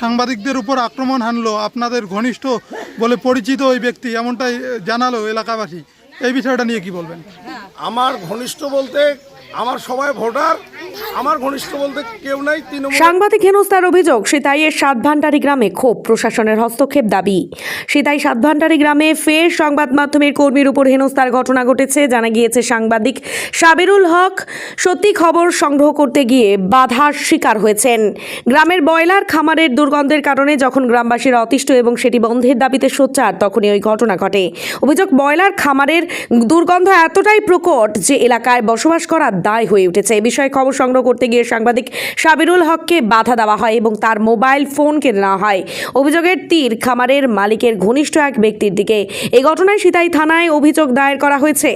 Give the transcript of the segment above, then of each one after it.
সাংবাদিকদের উপর আক্রমণ হানলো, আপনাদের ঘনিষ্ঠ বলে পরিচিত ওই ব্যক্তি, এমনটাই জানালো এলাকাবাসী। এই বিষয়টা নিয়ে কি বলবেন? আমার ঘনিষ্ঠ বলতে আমার সবাই ভোটার, আমার ঘনিষ্ঠ বলতে কেউ নাই সাংবাদিক হেনস্থার অভিযোগ, সিতাইয়ের সাতভান্ডারি গ্রামে ক্ষোভ, প্রশাসনের হস্তক্ষেপ দাবি। সিতাই সাতভান্ডারি গ্রামে ফের সংবাদ মাধ্যমের কর্মীর উপর হেনস্থার ঘটনা ঘটেছে, জানা গিয়েছে সাংবাদিক সাবিরুল হক। সত্যি খবর সংগ্রহ করতে গিয়ে বাধার শিকার হয়েছেন। গ্রামের বয়লার খামারের দুর্গন্ধের কারণে যখন গ্রামবাসীরা অতিষ্ঠ এবং সেটি বন্ধের দাবিতে সোচ্চার, তখনই ওই ঘটনা ঘটে। অভিযোগ বয়লার খামারের দুর্গন্ধ এতটাই প্রকট যে এলাকায় বসবাস করা দায় হয়ে উঠেছে। এ বিষয়ে খবর সংগ্রহ করতে গিয়ে সাংবাদিক সাবিরুল হককে বাধা দেওয়া হয় এবং তার মোবাইল ফোন কেড়ে নেওয়া হয়। অভিযোগের তীর খামারের মালিকের ঘনিষ্ঠ এক ব্যক্তির দিকে। এই ঘটনায় সিতাই থানায় অভিযোগ দায়ের করা হয়েছে।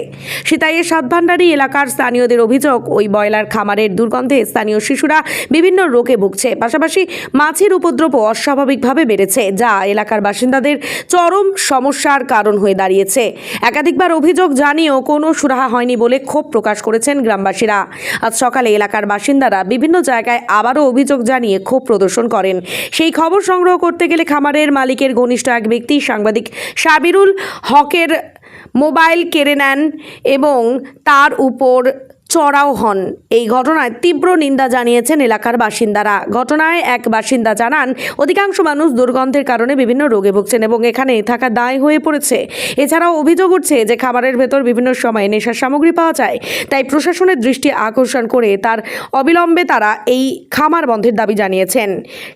সিতাইয়ের সাতভান্ডারি এলাকার স্থানীয়দের অভিযোগ, ওই ব্রয়লার খামারের দুর্গন্ধে স্থানীয় শিশুরা বিভিন্ন রোগে ভুগছে। পাশাপাশি মাছের উপদ্রবও অস্বাভাবিকভাবে বেড়েছে, যা এলাকার বাসিন্দাদের চরম সমস্যার কারণ হয়ে দাঁড়িয়েছে। একাধিকবার অভিযোগ জানিয়েও কোনো সুরাহা হয়নি বলে ক্ষোভ প্রকাশ করেছেন গ্রামবাসীরা। আজ সকালে এলাকার বাসিন্দারা বিভিন্ন জায়গায় আবারও অভিযোগ জানিয়ে ক্ষোভ প্রদর্শন করেন। সেই খবর সংগ্রহ করতে গেলে খামারের মালিকের ঘনিষ্ঠ এক ব্যক্তি, সাংবাদিক সাবিরুল হকের মোবাইল কেড়ে নেন এবং তার উপর চড়াও হন। এই ঘটনায় তীব্র নিন্দা জানিয়েছেন এলাকার বাসিন্দারা। ঘটনায় এক বাসিন্দা জানান, অধিকাংশ মানুষ দুর্গন্ধের কারণে বিভিন্ন রোগে ভুগছেন এবং এখানে থাকা দায় হয়ে পড়েছে। এছাড়াও অভিযোগ উঠছে যে খাবারের ভেতর বিভিন্ন সময়ে নেশার সামগ্রী পাওয়া যায়, তাই প্রশাসনের দৃষ্টি আকর্ষণ করে তার অবিলম্বে তারা এই খামার বন্ধের দাবি জানিয়েছেন।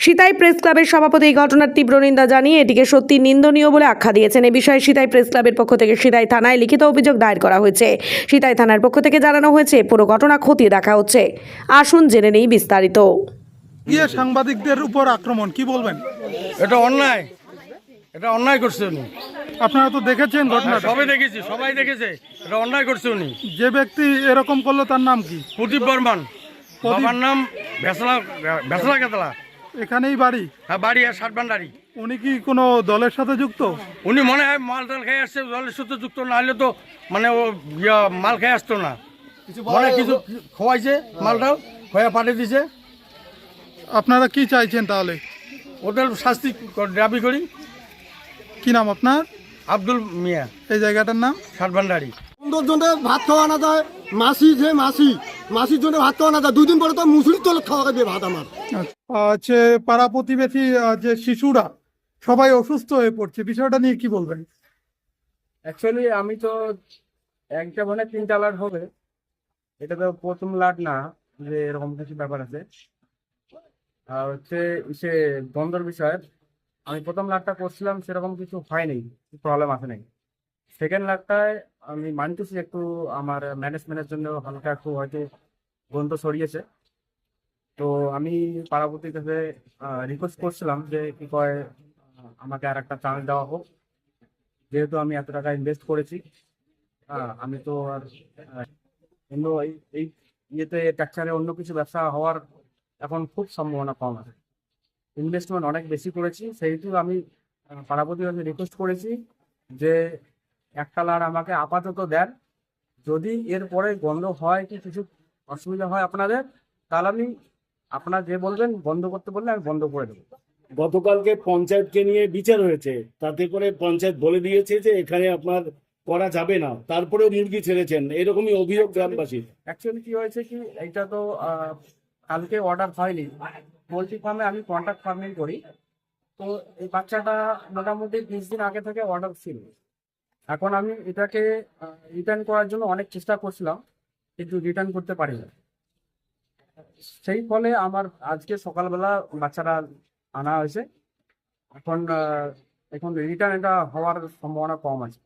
সিতাই প্রেস ক্লাবের সভাপতি এই ঘটনার তীব্র নিন্দা জানিয়ে এটিকে সত্যি নিন্দনীয় বলে আখ্যা দিয়েছেন। এ বিষয়ে সিতাই প্রেস ক্লাবের পক্ষ থেকে সিতাই থানায় লিখিত অভিযোগ দায়ের করা হয়েছে। সিতাই থানার পক্ষ থেকে জানানো হয়েছে পুরো ঘটনা খতিয়ে দেখা হচ্ছে। আসুন জেনে নেই বিস্তারিত। গিয়ে সাংবাদিকদের উপর আক্রমণ কি বলবেন? এটা অন্যায়। এটা অন্যায় করছে উনি। আপনারা তো দেখেছেন ঘটনা সবাই দেখেছি সবাই দেখেছে। এটা অন্যায় করছে উনি। যে ব্যক্তি এরকম করল তার নাম কি? প্রদীপ বর্মান। বাবার নাম ভেসলা ভেসলা কেতলা। এখানেই বাড়ি? হ্যাঁ বাড়ি আর ষাট ভান্ডারি। উনি কি কোনো দলের সাথে যুক্ত? উনি মনে হয় মাল টাল খেয়ে আসছে দলের সাথে যুক্ত না হলে তো মানে ও ইয়া, মাল খেয়ে আসতো না। মনে কিছু খোয়াইছে মালটাও খোয়া পাঠিয়ে দিছে। আপনারা কি চাইছেন তাহলে? ওদের শাস্তি দাবি করি। কি নাম আপনার? আব্দুল মিয়া। এই জায়গাটার নাম? ষাট ভান্ডারি সুন্দর জন্য ভাত খাওয়া না যায় মাসি যে মাসি মাসির জন্য ভাত খাওয়া না যায়। দুই দিন পরে তো মুসুরির তলে খাওয়া খাবে ভাত আমার। হচ্ছে পাড়া প্রতিবেশী যে শিশুরা সবাই অসুস্থ হয়ে পড়ছে। বিষয়টা নিয়ে কি বলবেন? অ্যাকচুয়ালি আমি তো একটা মানে তিনটা হবে। এটা তো প্রথম লাট না, যে এরকম কিছু ব্যাপার আছে। আর হচ্ছে সে দ্বন্দ্বর বিষয়ে, আমি প্রথম লাটটা করছিলাম, সেরকম কিছু হয়নি প্রবলেম আসে নাই। সেকেন্ড লাটটায় আমি মানতেছি একটু আমার ম্যানেজমেন্টের জন্য হালকা একটু হয়তো গন্ধ সরিয়েছে তো আমি পাড়াপতির কাছে রিকোয়েস্ট করছিলাম যে কি কয়, আমাকে আর একটা চান্স দেওয়া হোক। যেহেতু আমি এত টাকা ইনভেস্ট করেছি আমি তো আর অন্য এই ইয়েতে ট্যাক্সারে অন্য কিছু ব্যবসা হওয়ার এখন খুব সম্ভাবনা কম আছে। ইনভেস্টমেন্ট অনেক বেশি করেছি। সেহেতু আমি পাড়াপতি কাছে রিকোয়েস্ট করেছি যে একটা লার আমাকে আপাতত দেন। যদি এরপরে গন্ধ হয় কি কিছু অসুবিধা হয় আপনাদের, তাহলে আমি আপনার যে বলবেন বন্ধ করতে বললে আমি বন্ধ করে দেবো। গতকালকে পঞ্চায়েতকে নিয়ে বিচার হয়েছে। তাতে করে পঞ্চায়েত বলে দিয়েছে যে এখানে আপনার করা যাবে না। তারপরেও মুরগি ছেড়েছেন। এরকমই অভিযোগ গ্রামবাসীর। অ্যাকচুয়ালি কি হয়েছে কি এইটা তো কালকে অর্ডার হয়নি। পোলট্রি ফার্মে আমি কন্ট্রাক্ট ফার্মিং করি। তো এই বাচ্চাটা মোটামুটি বিশ দিন আগে থেকে অর্ডার ছিল। এখন আমি এটাকে রিটার্ন করার জন্য অনেক চেষ্টা করছিলাম কিন্তু রিটার্ন করতে পারি না সেই ফলে আমার আজকে সকালবেলা বাচ্চাটা আনা হয়েছে। এখন এখন রিটার্ন এটা হওয়ার সম্ভাবনা কম আছে।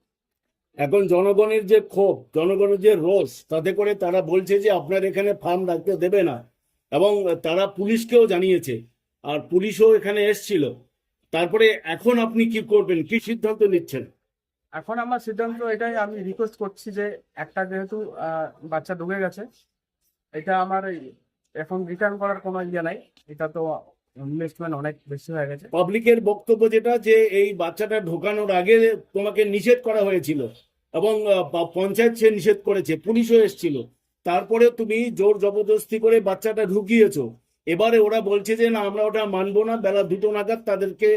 এখন জনগণের যে ক্ষোভ, জনগণের যে রোষ, তাতে করে তারা বলছে যে আপনার এখানে ফার্ম রাখতে দেবে না। এবং তারা পুলিশকেও জানিয়েছে। আর পুলিশও এখানে এসছিল। তারপরে এখন আপনি কি করবেন? কি সিদ্ধান্ত নিচ্ছেন? এখন আমার সিদ্ধান্ত এটাই, আমি রিকোয়েস্ট করছি যে একটা যেহেতু বাচ্চা ঢুকে গেছে, এটা আমার এখন রিটার্ন করার কোনো ইয়ে নাই। এটা তো ইনভেস্টমেন্ট অনেক বেশি হয়ে গেছে। পাবলিকের বক্তব্য যেটা যে এই বাচ্চাটা ঢোকানোর আগে তোমাকে নিষেধ করা হয়েছিল এবং পঞ্চায়েত সে নিষেধ করেছে পুলিশও এসেছিল। তারপরে তুমি জোর জবরদস্তি করে বাচ্চাটা ঢুকিয়েছো। এবারে ওরা বলছে যে না আমরা ওটা মানবো না বেলা দুটো নাগাদ তাদেরকে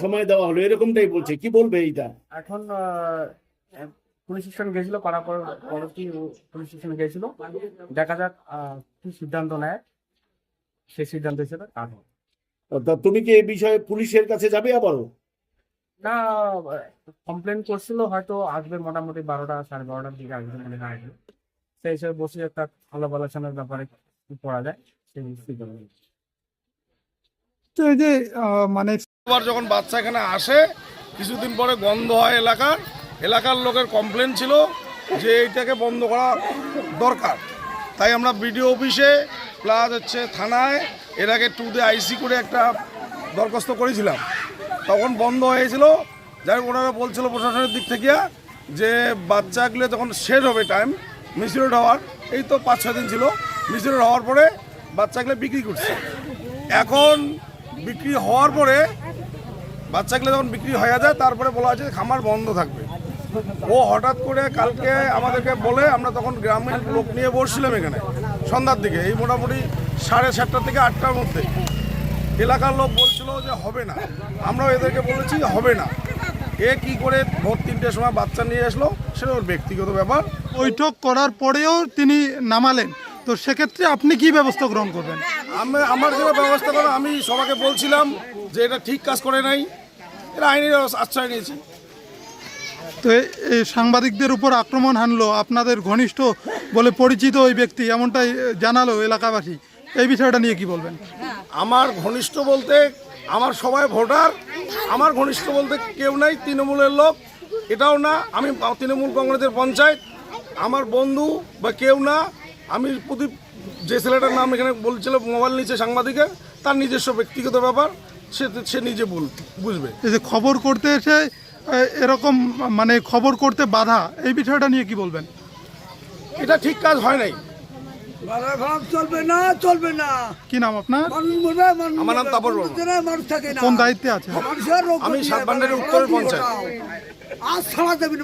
সময় দেওয়া হলো। এরকমটাই বলছে। কি বলবে এইটা? এখন পুলিশ স্টেশন গেছিল পাড়া পরবর্তী পুলিশ স্টেশন গেছিল। দেখা যাক কি সিদ্ধান্ত নেয়। সেই সিদ্ধান্ত হিসেবে কাজ। তা তুমি কি এই বিষয়ে পুলিশের কাছে যাবে আবারও না কমপ্লেন করছিল হয়তো আসবে মোটামুটি বারোটা সাড়ে বারোটার দিকে আসবে মনে হয় আসবে। সেই হিসেবে বসে একটা আলাপ আলোচনার ব্যাপারে করা যায় সেই। তো এই যে আহ, মানে আবার যখন বাচ্চা এখানে আসে কিছুদিন পরে গন্ধ হয় এলাকার এলাকার লোকের কমপ্লেন ছিল যে এইটাকে বন্ধ করা দরকার তাই আমরা বিডিও অফিসে প্লাস হচ্ছে থানায় এর আগে টু দে আইসি করে একটা দরখাস্ত করেছিলাম। তখন বন্ধ হয়েছিল। যাই ওনারা বলছিল প্রশাসনের দিক থেকে যে বাচ্চাগুলো যখন শেষ হবে টাইম মিসিউরেট হওয়ার, এই তো পাঁচ ছয় দিন ছিল মিসিউরেট হওয়ার পরে বাচ্চাগুলো বিক্রি করছে। এখন বিক্রি হওয়ার পরে বাচ্চাগুলো যখন বিক্রি হয়ে যায়, তারপরে বলা হয়েছে খামার বন্ধ থাকবে। ও হঠাৎ করে কালকে আমাদেরকে বলে আমরা তখন গ্রামের লোক নিয়ে বসছিলাম এখানে সন্ধ্যার দিকে এই মোটামুটি সাড়ে সাতটা থেকে আটটার মধ্যে। এলাকার লোক বলছিল যে হবে না আমরাও এদেরকে বলেছি হবে না। এ কি করে ভোর তিনটের সময় বাচ্চা নিয়ে আসলো সেটা ওর ব্যক্তিগত ব্যাপার। বৈঠক করার পরেও তিনি নামালেন। তো সেক্ষেত্রে আপনি কি ব্যবস্থা গ্রহণ করবেন? আমি আমার যেটা ব্যবস্থা করা আমি সবাইকে বলছিলাম যে এটা ঠিক কাজ করে নাই এটা আইনের আশ্রয় নিয়েছি। তো এই সাংবাদিকদের উপর আক্রমণ হানলো আপনাদের ঘনিষ্ঠ বলে পরিচিত ওই ব্যক্তি এমনটাই জানালো এলাকাবাসী। এই বিষয়টা নিয়ে কি বলবেন? আমার ঘনিষ্ঠ বলতে আমার সবাই ভোটার আমার ঘনিষ্ঠ বলতে কেউ নাই তৃণমূলের লোক এটাও না আমি তৃণমূল কংগ্রেসের পঞ্চায়েত আমার বন্ধু বা কেউ না আমি প্রদীপ যে ছেলেটার নাম এখানে বলছিল মোবাইল নিচে সাংবাদিকের তার নিজস্ব ব্যক্তিগত ব্যাপার সে সে নিজে বল বুঝবে। এই যে খবর করতে এসে এরকম মানে খবর করতে বাধা এই বিষয়টা নিয়ে কি বলবেন? এটা ঠিক কাজ হয় নাই। চলবে না চলবে না। কি নাম আপনার? মানুষ মরবে মানুষ আমার নাম মরবে। মানুষ থাকে না। কোন দায়িত্বে আছে? আমি সাত পঞ্চায়েত। আজ ছাড়া দেবেন